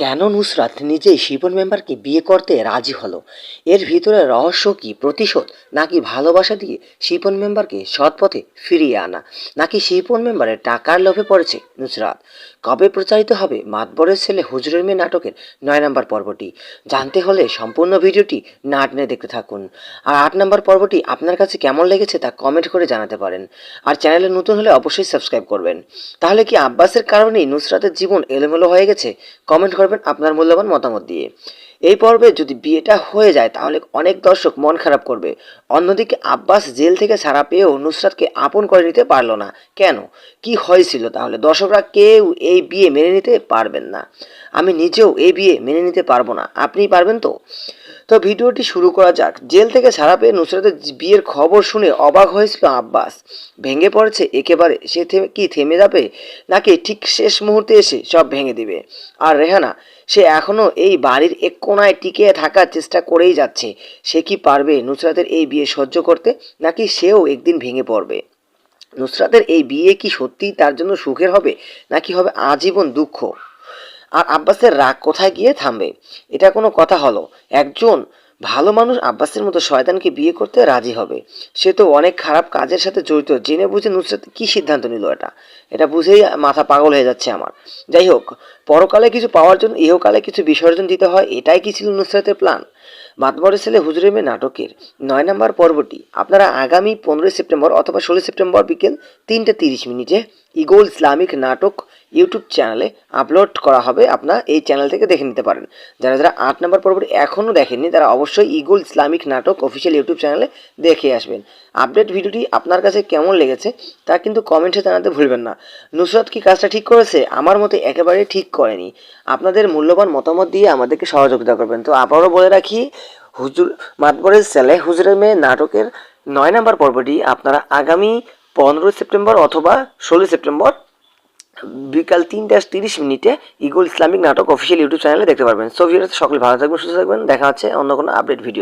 কেন নুসরাত নিজেই শিপন মেম্বারকে বিয়ে করতে রাজি হলো? এর ভিতরে রহস্য কি, প্রতিশোধ, নাকি ভালোবাসা দিয়ে শিপন মেম্বারকে সৎ পথে ফিরিয়ে আনা, নাকি শিপন মেম্বারের টাকার লোভে পড়েছে নুসরাত? কবে প্রচারিত হবে মাতবরের ছেলে হুজুরের মেয়ে নাটকের নয় নম্বর পর্বটি? জানতে হলে সম্পূর্ণ ভিডিওটি না টেনে দেখতে থাকুন। আর আট নম্বর পর্বটি আপনার কাছে কেমন লেগেছে তা কমেন্ট করে জানাতে পারেন। আর চ্যানেলে নতুন হলে অবশ্যই সাবস্ক্রাইব করবেন। তাহলে কি আব্বাসের কারণেই নুসরাতের জীবন এলোমেলো হয়ে গেছে? কমেন্ট করবেন আপনার মূল্যবান মতামত দিয়ে। এই পর্বে যদি বিয়েটা হয়ে যায়, তাহলে অনেক দর্শক মন খারাপ করবে। অন্যদিকে আব্বাস জেল থেকে ছাড়া পেয়েও নুসরাতকে আপন করে নিতে পারল না। কেন? কি হয়েছিল তাহলে? দর্শকরা কেউ এই বিয়ে মেনে নিতে পারবেন না। আমি নিজেও এই বিয়ে মেনে নিতে পারব না। আপনি পারবেন তো? তো ভিডিওটি শুরু করা যাক। জেল থেকে ছাড়া পেয়ে নুসরাতের বিয়ের খবর শুনে অবাক হয়েছিল আব্বাস। ভেঙে পড়েছে, একেবারে সে থেমে, কি থেমে যাবে? নাকি ঠিক শেষ মুহূর্তে এসে সব ভেঙে দিবে? আর রেহানা, সে এখনও এই বাড়ির এক কোনায় টিকে থাকার চেষ্টা করেই যাচ্ছে। সে কি পারবে নুসরাতের এই বিয়ে সহ্য করতে? নাকি সেও একদিন ভেঙে পড়বে? নুসরাতের এই বিয়ে কি সত্যিই তার জন্য সুখের হবে? নাকি হবে আজীবন দুঃখ? আর আব্বাসের রাগ কোথায় গিয়ে থামবে? এটা কোনো কথা হলো। একজন ভালো মানুষ আব্বাসের মতো শয়তানকে বিয়ে করতে রাজি হবে। সে তো অনেক খারাপ কাজের সাথে জড়িত। জেনে বুঝে নুসরাত কি সিদ্ধান্ত নিল এটা? এটা বুঝেই মাথা পাগল হয়ে যাচ্ছে আমার। যাই হোক, পরকালে কিছু পাওয়ার জন্য ইহকালে কিছু বিসর্জন দিতে হয়, এটাই কি ছিল নুসরাতের প্ল্যান? মাতবরের ছেলে হুজুরের মেয়ে নাটকের নয় নম্বর পর্বটি। আপনারা আগামী পনেরোই সেপ্টেম্বর অথবা ষোলোই সেপ্টেম্বর বিকেল তিনটে তিরিশ মিনিটে ইগোল ইসলামিক নাটক ইউটিউব চ্যানেলে আপলোড করা হবে। আপনারা এই চ্যানেল থেকে দেখে নিতে পারেন। যারা যারা আট নম্বর পর্বটি এখনও দেখেননি, তারা অবশ্যই ইগোল ইসলামিক নাটক অফিসিয়াল ইউটিউব চ্যানেলে দেখে আসবেন। আপডেট ভিডিওটি আপনার কাছে কেমন লেগেছে, তা কিন্তু কমেন্টে জানাতে ভুলবেন না। নুসরত কি কাজটা ঠিক করেছে? আমার মতে একেবারে ঠিক করেনি। আপনাদের মূল্যবান মতামত দিয়ে আমাদেরকে সহযোগিতা করবেন। তো আবারও বলে রাখি, হুজুর মাতবরের ছেলে, হুজুরের মেয়ে নাটকের নয় নম্বর পর্বটি আপনারা আগামী পনেরোই সেপ্টেম্বর অথবা ষোলোই সেপ্টেম্বর, বিকাল তিনটা তিরিশ মিনিটে ইগল ইসলামিক নাটক অফিসিয়াল ইউটিউব চ্যানেলে দেখতে পারবেন। সো সকলে ভালো থাকবেন, সুস্থ থাকবেন। দেখা হচ্ছে অন্য কোনো আপডেট ভিডিও